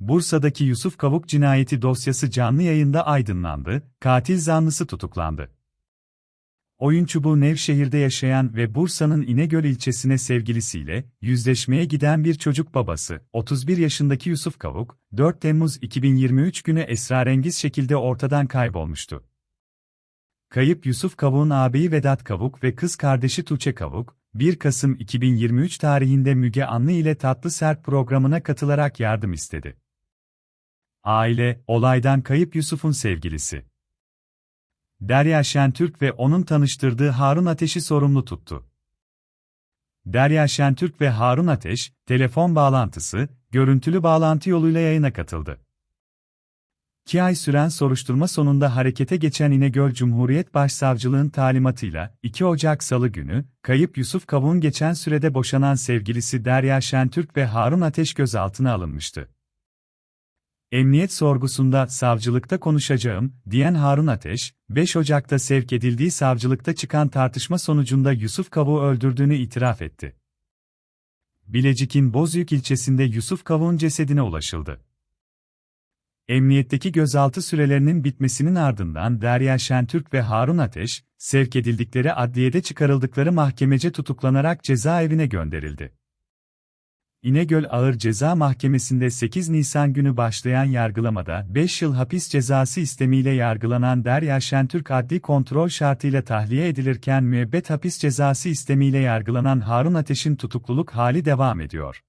Bursa'daki Yusuf Kavuk cinayeti dosyası canlı yayında aydınlandı, katil zanlısı tutuklandı. Oyun çubuğu Nevşehir'de yaşayan ve Bursa'nın İnegöl ilçesine sevgilisiyle yüzleşmeye giden bir çocuk babası, 31 yaşındaki Yusuf Kavuk, 4 Temmuz 2023 günü esrarengiz şekilde ortadan kaybolmuştu. Kayıp Yusuf Kavuk'un ağabeyi Vedat Kavuk ve kız kardeşi Tuğçe Kavuk, 1 Kasım 2023 tarihinde Müge Anlı ile Tatlı Sert programına katılarak yardım istedi. Aile, olaydan kayıp Yusuf'un sevgilisi. Derya Şentürk ve onun tanıştırdığı Harun Ateş'i sorumlu tuttu. Derya Şentürk ve Harun Ateş, telefon bağlantısı, görüntülü bağlantı yoluyla yayına katıldı. 2 ay süren soruşturma sonunda harekete geçen İnegöl Cumhuriyet Başsavcılığın talimatıyla 2 Ocak Salı günü, kayıp Yusuf Kavuk'un geçen sürede boşanan sevgilisi Derya Şentürk ve Harun Ateş gözaltına alınmıştı. Emniyet sorgusunda savcılıkta konuşacağım, diyen Harun Ateş, 5 Ocak'ta sevk edildiği savcılıkta çıkan tartışma sonucunda Yusuf Kavuk'u öldürdüğünü itiraf etti. Bilecik'in Bozüyük ilçesinde Yusuf Kavuk'un cesedine ulaşıldı. Emniyetteki gözaltı sürelerinin bitmesinin ardından Derya Şentürk ve Harun Ateş, sevk edildikleri adliyede çıkarıldıkları mahkemece tutuklanarak cezaevine gönderildi. İnegöl Ağır Ceza Mahkemesi'nde 8 Nisan günü başlayan yargılamada 5 yıl hapis cezası istemiyle yargılanan Derya Şentürk adli kontrol şartıyla tahliye edilirken müebbet hapis cezası istemiyle yargılanan Harun Ateş'in tutukluluk hali devam ediyor.